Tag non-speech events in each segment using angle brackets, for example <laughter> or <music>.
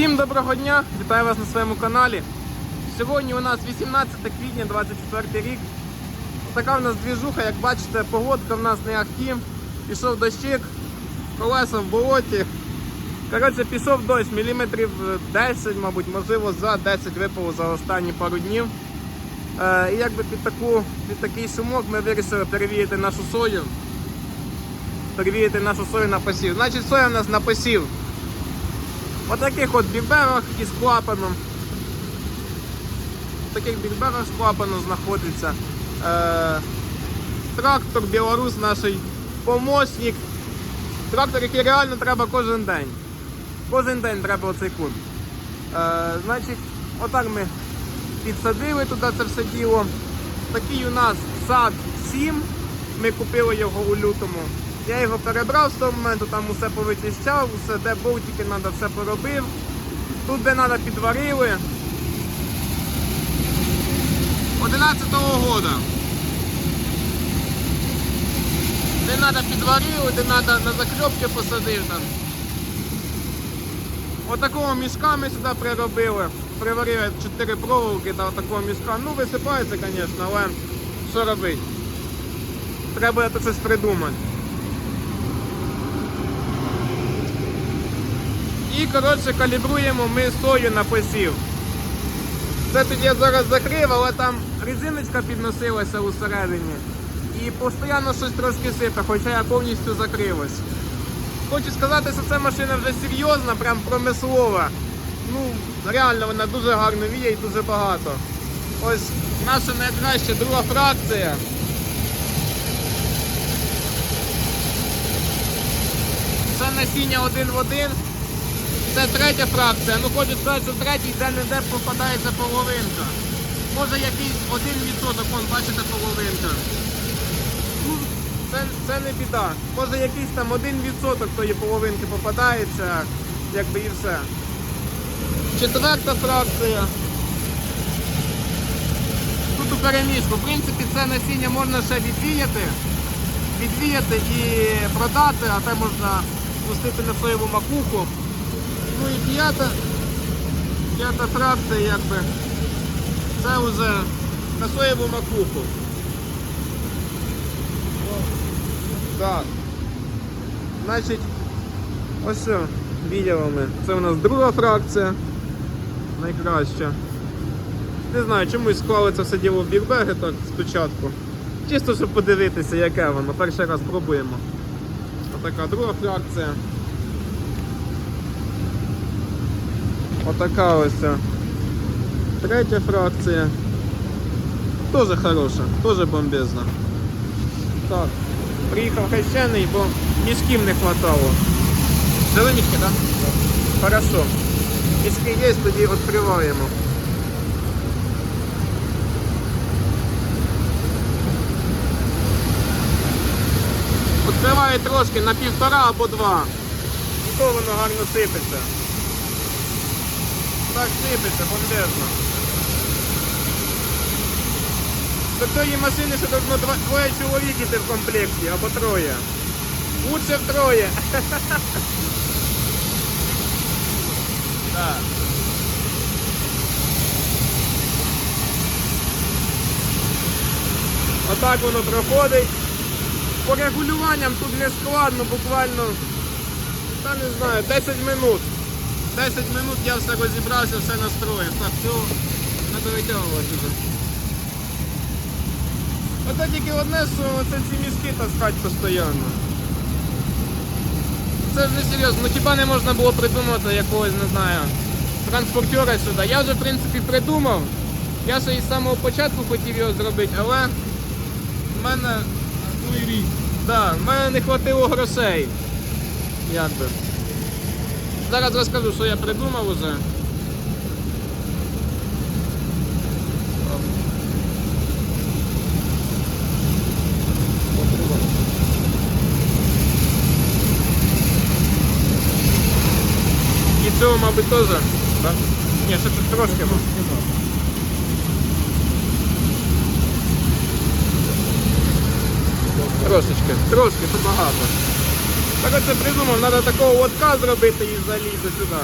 Всім доброго дня! Вітаю вас на своєму каналі. Сьогодні у нас 18 квітня 24 рік. Така в нас двіжуха, як бачите, погодка в нас не ахті. Пішов дощик, колеса в болоті. Коротше, пішов дощ, міліметрів 10, мабуть, можливо, за 10 випало за останні пару днів. Е, і якби під, таку, під такий шумок ми вирішили перевірити нашу сою. Перевірити нашу сою на посів. Значить, соя в нас на посів. В таких от бігберах із клапаном. В таких бігберах з клапаном знаходиться. Е, трактор Білорус наш помощник. Трактор, який реально треба кожен день. Кожен день треба оцей кун. Е, значить, отак ми підсадили туди це все діло. Такий у нас сад 7. Ми купили його у лютому. Я його перебрав з того моменту, там усе повичищав, усе, де болтики треба, все поробив. Тут де треба підварили. 11-го года. Де треба підварили, де треба на закльопки посадив там. Отакого мішка ми сюди приробили. Приварили 4 проволоки до такого мішка. Ну висипається, звісно, але що робити? Треба це щось придумати. І коротше калібруємо ми сою на посів. Це тут я зараз закрив, але там резиночка підносилася усередині. І постійно щось трошки сипе, хоча я повністю закрився. Хочу сказати, що ця машина вже серйозна, прям промислова. Ну, реально вона дуже гарно віє і дуже багато. Ось наша найкраща друга фракція. Це насіння один в один. Це третя фракція. Ну хочу сказати, третій де-не-де попадається половинка. Може якийсь один відсоток, вон, бачите, половинка. Ну, Це, це не біда. Може якийсь там один відсоток тої половинки попадається, якби і все. Четверта фракція. Тут у переміжку. В принципі, це насіння можна ще відвіяти. Відвіяти і продати, а те можна пустити на соєву макуху. Ну і п'ята, п'ята фракція якби. Це вже на соєву макуху. Так. Значить, ось відео ми. Це у нас друга фракція. Найкраща. Не знаю, чомусь склали це все діло в бігбеги так спочатку. Чисто, щоб подивитися, яке воно. Перший раз пробуємо. Отака друга фракція. Отака ось. Третя фракція. Тоже хороша, тоже бомбезна. Так, приїхав хрещений, бо мішків не хватало. Взяли так? Да? Хорошо. Мішки є, тоді відкриваємо. Відкриваю трошки на півтора або два. І воно гарно сипеться. Так сипеться, бомбезно. До цієї машини ще должно двоє чоловік іти в комплекті, або троє. Лучше втроє. Так. <laughs> Отак воно проходить. По регулюванням тут не складно, буквально, та не знаю, 10 минут. 10 минут я все розібрався, все настроїв. Так, все, треба витягувати вже. Оце тільки одне, що це ці мішки таскати постійно. Це ж не серйозно, ну хіба не можна було придумати якогось, не знаю, транспортера сюди. Я вже в принципі придумав. Я ще із самого початку хотів його зробити, але в мене Да, в мене не хватило грошей. Як би. Зараз розкажу, що я придумав уже. І цього, мабуть, теж. Да? Ні, ще тут трошки. Трошечки, трошки, це багато. Так оце придумав, треба такого лотка зробити і залізти сюди.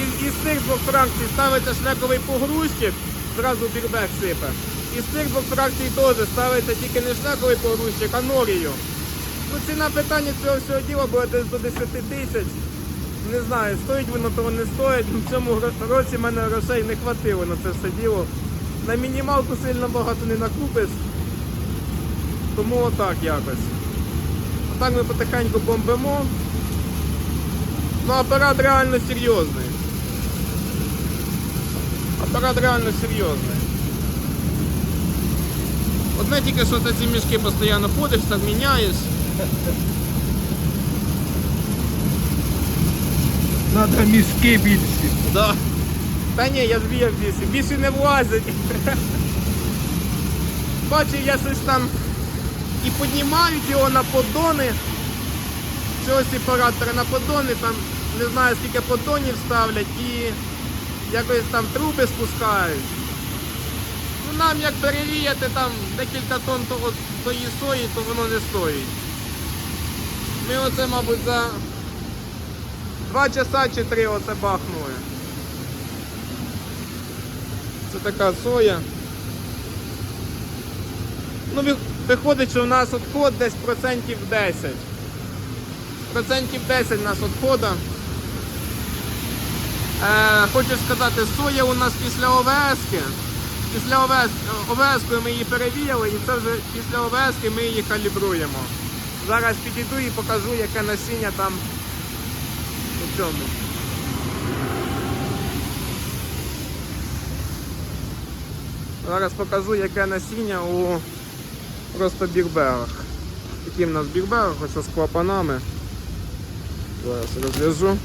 із, із цих двох фракцій ставиться шляковий погрузчик, зразу бірбек сипе. Із цих двох фракцій теж ставиться тільки не шляковий погрузчик, а норію. Ну, ціна питання цього всього діла буде десь до 10 тисяч. Не знаю, стоїть воно того не стоїть. В цьому році в мене грошей не хватило на це все діло. На мінімалку сильно багато не накупиш. Тому отак якось. Отак ми потихеньку бомбимо. Ну апарат реально серйозний. Апарат реально серйозний. Одне тільки, що ти ці мішки постійно ходиш, так міняєш. Надо мізки більші. Да. Та ні, я ж б'є в більше. Більше не влазить. Бачив, я щось там і піднімають його на поддони. Цього сепаратора на поддони, там не знаю скільки поддонів ставлять і якось там труби спускають. Ну нам як перевіяти там декілька тонн того, тої сої, то воно не стоїть. Ми оце, мабуть, за Два часа чи три оце бахнули. Це така соя. Ну, виходить, що в нас відход десь процентів 10. Процентів 10 у нас відхода. Е, хочу сказати, соя у нас після ОВС. Після ОВС ми її перевіяли і це вже після ОВС ми її калібруємо. Зараз підійду і покажу, яке насіння там у цьому. Зараз покажу, яке насіння у просто бірберах. Які в нас бірберах, ось з клапанами. Зараз розв'яжу.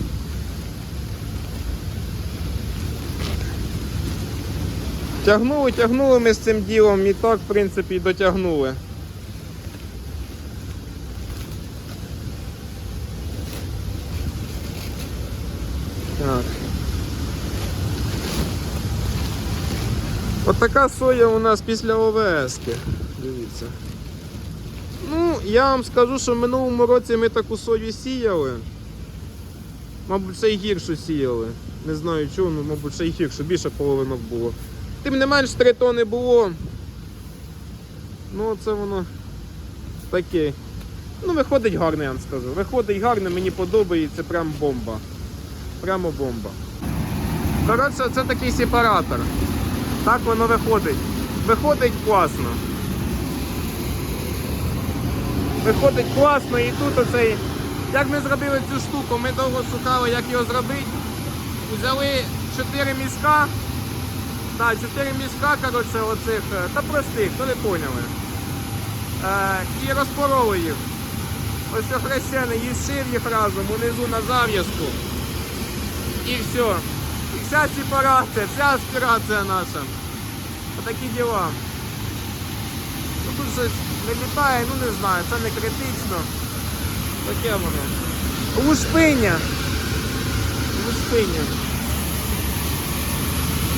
Тягнули, тягнули ми з цим ділом і так, в принципі, дотягнули. Так. От така соя у нас після ОВС. -ки. Дивіться. Ну, я вам скажу, що в минулому році ми таку сою сіяли. Мабуть, ще й гіршу сіяли. Не знаю чого, ну, мабуть, ще й гірше, більше половинок було. Тим не менш 3 тони було. Ну, це воно таке. Ну, виходить гарно, я вам скажу. Виходить гарно, мені подобається, прям бомба. Прямо бомба. Коротше, це такий сепаратор. Так воно виходить. Виходить класно. Виходить класно і тут оцей. Як ми зробили цю штуку, ми довго шукали, як його зробити. Взяли 4 міска. Так, 4 міска, коротше, оцих, е, та простих, то ви поняли. Е, і розпороли їх. Ось хрещений, і зшив їх разом унизу на зав'язку. І все. І вся сепарація, вся аспірація наша. Отакі діла. Ну тут щось вилітає, ну не знаю, це не критично. Таке воно. Лушпиня. Лушпиня.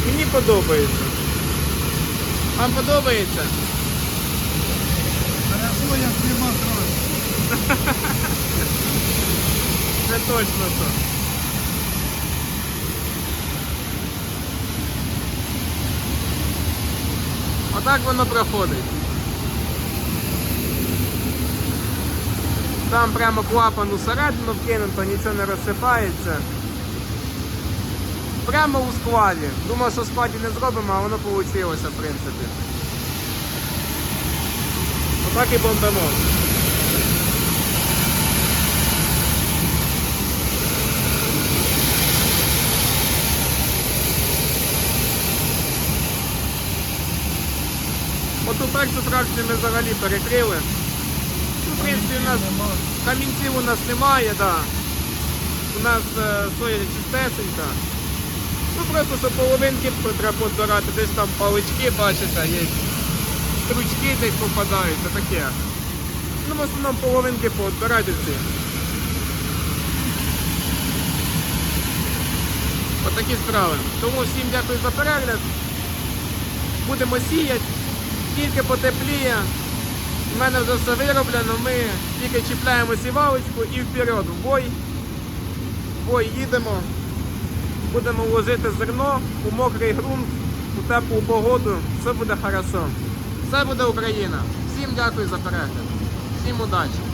Мені подобається. Вам подобається? Хорошо, як нема краще. <laughs> Це точно що. Отак воно проходить. Там прямо клапан усередину вкинуто, нічого не розсипається. Прямо у складі. Думав, що в складі не зробимо, а воно вийшло, в принципі. Отак і бомбимо. Оту першу фракцію ми взагалі перекрили. Принципі, у нас камінців у нас немає, да. У нас е, соя чистесенька. Ну просто що половинки треба подбирати, десь там палички, бачите, є. Стручки десь попадаються, таке. Ну, в основному половинки поотбирайте всі. Отакі справи. Тому всім дякую за перегляд. Будемо сіяти. Тільки потепліє. У мене вже все вироблено. Ми тільки чіпляємо сівалочку і вперед в бой. В бой їдемо. Будемо возити зерно у мокрий ґрунт, у теплу погоду. Все буде хорошо. Все буде Україна. Всім дякую за перегляд. Всім удачі!